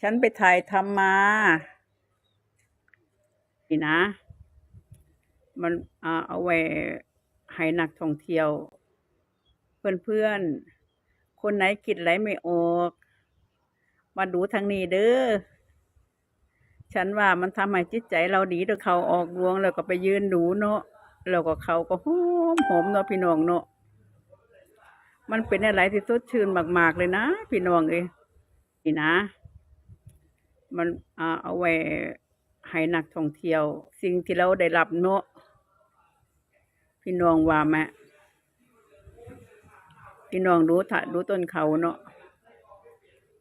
ฉันไปถ่ายทำมา นี่นะ มันเอาไว้ให้นักท่องเที่ยว เพื่อนๆ คนไหนคิดอะไรไม่ออก มาดูทางนี้เด้อ ฉันว่ามันทำให้จิตใจเราดีเด้อเขาออกรวงแล้วก็ไปยืนดูเนาะแล้วก็เขาก็หอมหอมเนาะพี่น้องเนาะมันเป็นอะไรที่สดชื่นมาก ๆ เลยนะ พี่น้องเอ้ยนี่นะ มันเอาไว้ให้นักท่องเที่ยว สิ่งที่เราได้รับเนาะพี่น้องว่าแม่พี่น้องดูถ้าดูต้นเขาเนาะ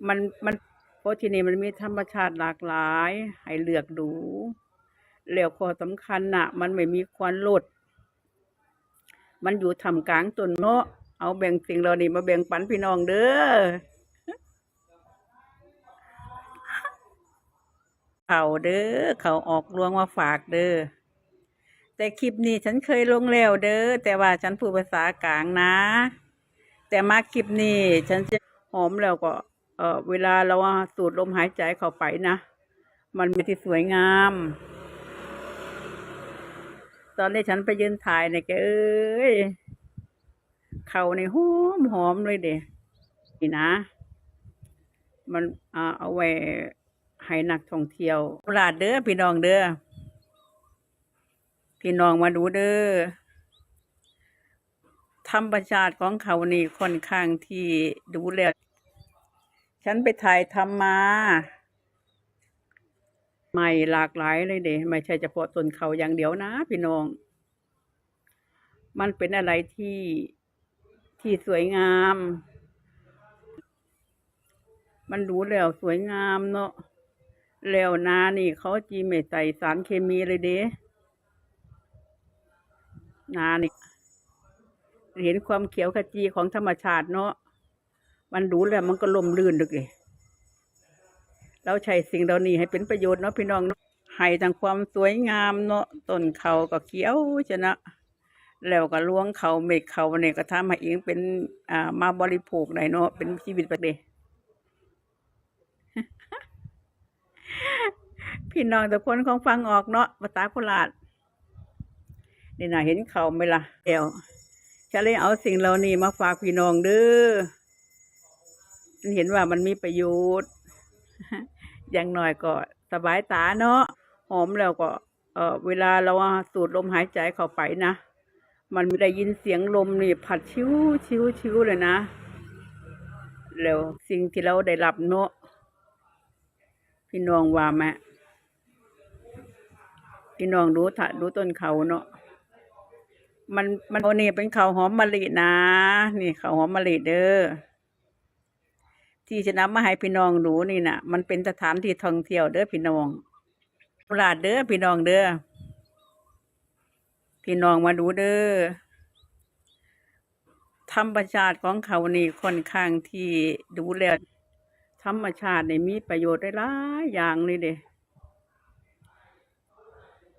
มันมันเพราะที่นี่มันมีธรรมชาติหลากหลาย ให้เลือกดูแล้วข้อสำคัญน่ะมันไม่มีควันรถมันอยู่ทำกลางต้นเนาะเอาแบ่งสิ่งเรานี่มาแบ่งปันพี่น้องเด้อ เขาเด้อเขาออกรวงมาฝากเด้อแต่คลิปนี้ฉันเคยลงแล้วเด้อแต่ว่าฉันพูดภาษากลางนะ แต่มาคลิปนี้ฉันจะหอมแล้วก็ เออเวลาเราสูดลมหายใจเข้าไปนะมันมีที่สวยงาม ตอนนี้ฉันไปยืนถ่ายเนี่ยแกเอ้ยเขาในหอมหอมเลยเด้นี่นะ มันเอาไว้ ให้นักท่องเที่ยวตลาดเด้อพี่น้องเด้อพี่น้องมาดูเด้อธรรมชาติของเขานี่ค่อนข้างที่ดูแลฉันไปถ่ายทำมาใหม่หลากหลายเลยเด้ไม่ใช่เฉพาะต้นเขาอย่างเดียวนะ พี่น้อง มันเป็นอะไรที่ที่สวยงาม มันดูแล้วสวยงามเนาะ แล้วนานี่เขาจีไม่ใส่สารเคมีเลยเด้นานี่เห็นความเขียวขจีของธรรมชาติเนาะมันดูแล้วมันก็ลมลื่นเลยเราใช้สิ่งเหล่านี้ให้เป็นประโยชน์เนาะพี่น้องเนาะให้ทางความสวยงามเนาะต้นเขาก็เขียวชนะ แล้วก็ล้วงเขาเมฆเขาเนี่ยก็ทำให้เองเป็นอ่ามาบริโภคได้เนาะเป็นชีวิตไปเลย พี่น้องแต่คนของฟังออกเนาะภาษาโคราชนี่นะเห็นเขาไหมล่ะเอวฉันเลยเอาสิ่งเหล่านี้มาฝากพี่น้องเด้อฉันเห็นว่ามันมีประโยชน์อย่างน้อยก็สบายตาเนาะหอมแล้วก็ เออเวลาเราสูดลมหายใจเข้าไปนะมันได้ยินเสียงลมนี่ผัดชิวชิวชิวเลยนะแล้วสิ่งที่เราได้รับเนาะ พี่น้องว่าแม่พี่น้องดูถ้าดูต้นเขาเนาะมันมันโอนี่เป็นเขาหอมมะลินะ นี่เขาหอมมะลิเด้อที่จะนำมาให้พี่น้องดูนี่นะมันเป็นสถานที่ท่องเที่ยวเด้อพี่น้องตลาดเด้อพี่น้องเด้อพี่น้องมาดูเด้อธรรมชาติของเขานี่ค่อนข้างที่ดูแล ธรรมชาตินี่มีประโยชน์ได้หลายอย่างเลยเด้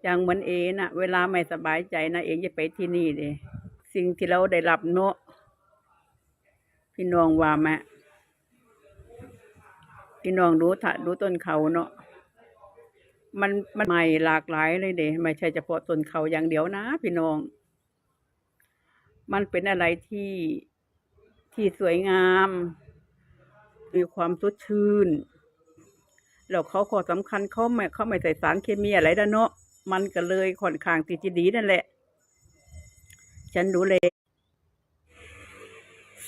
อย่างเหมือนเอนะเวลาไม่สบายใจนะเองจะไปที่นี่เลยสิ่งที่เราได้รับเนาะพี่น้องว่าแม่พี่น้องดูถ้าดูต้นเขาเนาะมันมันใหม่หลากหลายเลยเด้ไม่ใช่เฉพาะต้นเขาอย่างเดียวนะ พี่น้อง มันเป็นอะไรที่ที่สวยงาม มีความสดชื่นแล้วเขาขอสำคัญเขาไม่เขาไม่ใส่สารเคมีอะไรด้านเนาะมันก็เลยค่อนข้างที่จดีนั่นแหละ ฉันดูเลย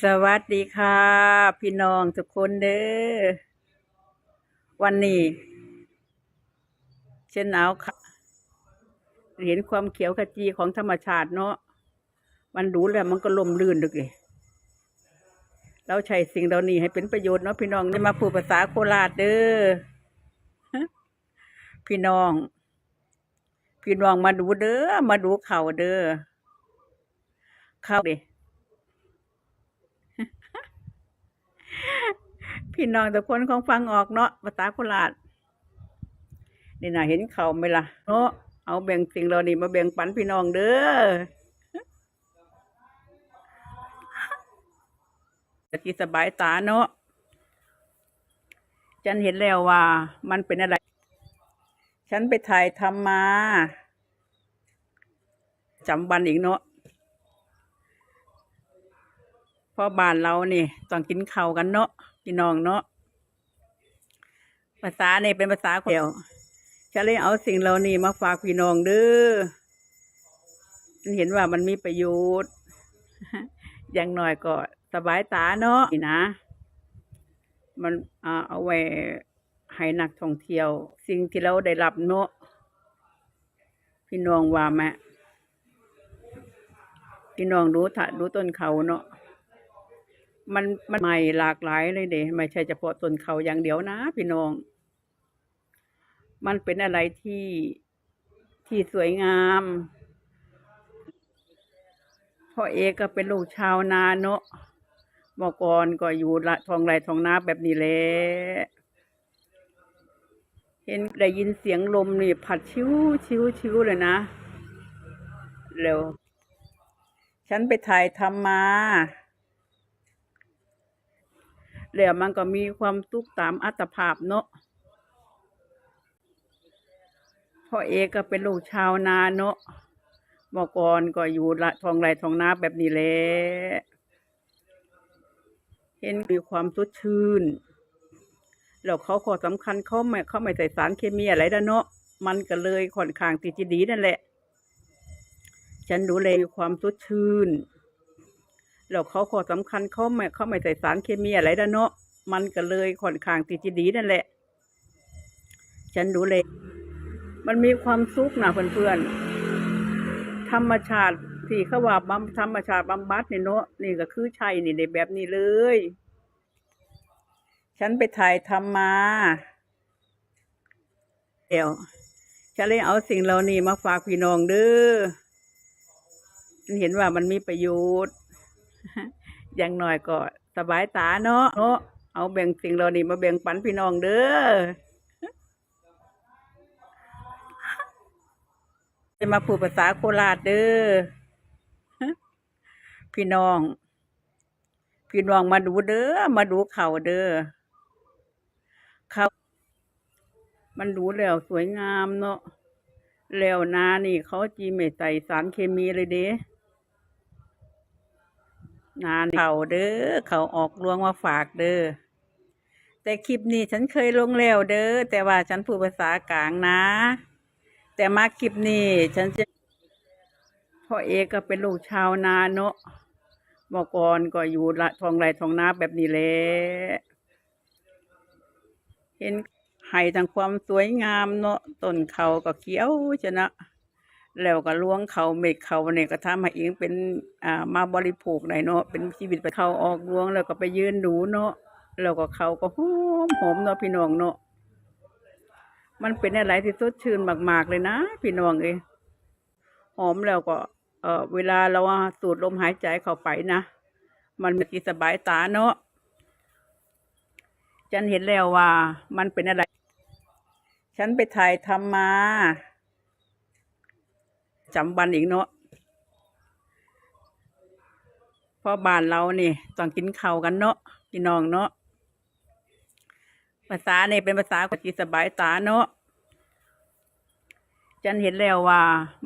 สวัสดีค่ะ พี่น้องทุกคนเด้อวันนี้ฉันเอาค่ะ เห็นความเขียวขจีของธรรมชาติเนาะมันดูแล้วมันก็ลมลื่นเลย เราใช้สิ่งเหล่านี้ให้เป็นประโยชน์เนาะพี่น้องได้มาพูดภาษาโคราชเด้อพี่น้อง พี่น้องมาดูเด้อมาดูเขาเด้อเขาด้พี่น้องแต่คนของฟังออกเนาะภาษาโคราชนี่นะเห็นเขาไหมล่ะเนาะเอาแบ่งสิ่งเรานี่มาแบ่งปันพี่น้องเด้อ จะที่สบายตาเนาะฉันเห็นแล้วว่า มันเป็นอะไร ฉันไปถ่ายทำมาจำวันอีกเนาะเพราะบ้านเรานี่ต้องกินข้าวกันเนาะพี่น้องเนาะภาษาเนี่เป็นภาษาเดียวฉันเลยเอาสิ่งเหล่านี้มาฝากพี่น้องเด้อฉันเห็นว่ามันมีประโยชน์ อย่างน้อยก็ สบายตาเนาะนี่นะ มันเอาไว้ให้นักท่องเที่ยว สิ่งที่เราได้รับเนาะพี่น้องว่าแม่พี่น้องดูถ้าดูต้นเขาเนาะมันมันใหม่หลากหลายเลยเด้ไม่ใช่เฉพาะต้นเขาอย่างเดียวนะ พี่น้อง มันเป็นอะไรที่ที่สวยงามพ่อเอกก็เป็นลูกชาวนาเนาะ เมื่อก่อนก็อยู่ละทองไรทองนาแบบนี้แหละเห็นได้ยินเสียงลมนี่ผัดชิวชิวชิวเลยนะเร็ว ฉันไปถ่ายทำมาแล้วมันก็มีความสุขตามอัตภาพเนาะพ่อเอกก็เป็นลูกชาวนาเนาะเมื่อก่อนก็อยู่ละทองไรทองนาแบบนี้แหละ ห็นมีความสดชื่นแล้วเขาขอสำคัญเขาไม่เขาไม่ใส่สารเคมีอะไรด้านเนาะมันก็เลยค่อนข้างที่จะดีนั่นแหละ ฉันดูแลมีความสดชื่นแล้วเขาขอสำคัญเขาไม่เขาไม่ใส่สารเคมีอะไรด้านเนาะมันก็เลยค่อนข้างที่จะดีนั่นแหละ ฉันดูแลมันมีความสุขนะเพื่อนๆธรรมชาติ ที่เขาว่าบำธรรมชาติบำบัดเนี่เนาะนี่ก็คือใช่นี่ในแบบนี้เลย ฉันไปถ่ายทำมาเดี๋ยวฉันเลยเอาสิ่งเหล่านี้มาฝากพี่น้องเด้อฉันเห็นว่ามันมีประโยชน์ อย่างน้อยก็สบายตาเนาะเนาะเอาแบ่งสิ่งเหล่านี้มาแบ่งปันพี่น้องเด้อจะมาพูดภาษาโคราชเด้อ พี่น้อง พี่น้องมาดูเด้อมาดูเขาเด้อเขามันดูแล้วสวยงามเนาะแล้วนานี่เขาจีไม่ใส่สารเคมีเลยเด้นานี่เขาเด้อเขาออกรวงมาฝากเด้อแต่คลิปนี้ฉันเคยลงแล้วเด้อแต่ว่าฉันพูดภาษากลางนะ แต่มาคลิปนี้ฉันจะพ่อเอกก็เป็นลูกชาวนาเนาะ เมื่อก่อนก็อยู่ละทองไรทองนาแบบนี้แหละเห็นไห้ทางความสวยงามเนาะต้นเขาก็เขียวชนะ แล้วก็ล้วงเขาเม็ดเขาเนี่ยก็ทำให้เองเป็นอ่ามาบริโภคได้เนาะเป็นชีวิตไปเขาออกล้วงแล้วก็ไปยืนดูเนาะแล้วก็เขาก็หอมหอมเนาะพี่น้องเนาะมันเป็นอะไรที่สดชื่นมากๆเลยนะ พี่น้องเอ้หอมแล้วก็ เออเวลาเราสูดลมหายใจเข้าไปนะมันมีสบายตาเนาะฉันเห็นแล้วว่า มันเป็นอะไร ฉันไปถ่ายทำมาจำวันอีกเนาะเพราะบ้านเรานี่ต้องกินข้าวกันเนาะพี่น้องเนาะภาษาเนี่ยเป็นภาษาที่สบายตาเนาะฉันเห็นแล้วว่า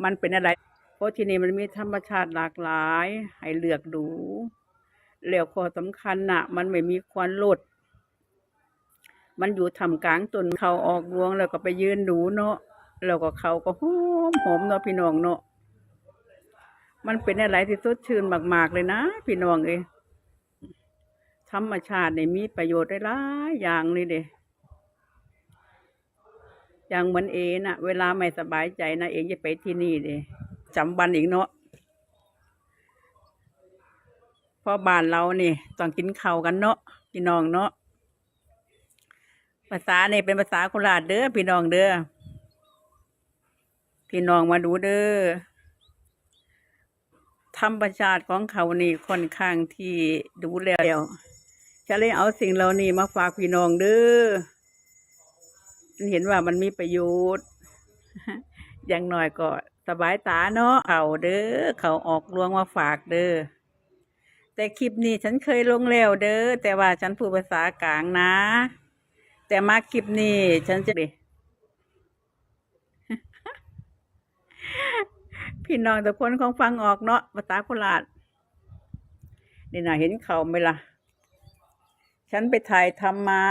มันเป็นอะไร เพราะที่นี่มันมีธรรมชาติหลากหลาย ให้เลือกดู แล้วข้อสำคัญน่ะมันไม่มีควันลดมันอยู่ทำกลางต้นเขาออกรวงแล้วก็ไปยืนดูเนาะแล้วก็เขาก็หอมหอมเนาะพี่น้องเนาะมันเป็นอะไรที่สดชื่นมาก ๆ เลยนะ พี่น้องเอยธรรมชาติเนี่ยมีประโยชน์ได้หลายอย่างเลยเด้อย่างเหมือนเอน่ะ เวลาไม่สบายใจนะเองจะไปที่นี่เด้ จำวันอีกเนาะเพราะบ้านเรานี่ต้องกินข้าวกันเนาะพี่น้องเนาะภาษาเนี่ยเป็นภาษาโคราชเด้อพี่น้องเด้อพี่น้องมาดูเด้อธรรมชาติของเขานี่ค่อนข้างที่ดูแล้วฉันเลยเอาสิ่งเหล่านี้มาฝากพี่น้องเด้อฉันเห็นว่ามันมีประโยชน์ อย่างน้อยก็ สบายตาเนาะเขาเด้อเขาออกลวงมาฝากเด้อแต่คลิปนี้ฉันเคยลงแล้วเด้อแต่ว่าฉันพูดภาษากลางนะ แต่มาคลิปนี้ฉันจะพี่น้องแต่คนของฟังออกเนาะภาษาโคราดนี่นะเห็นเขาไหมล่ะ ฉันไปถ่ายทำมา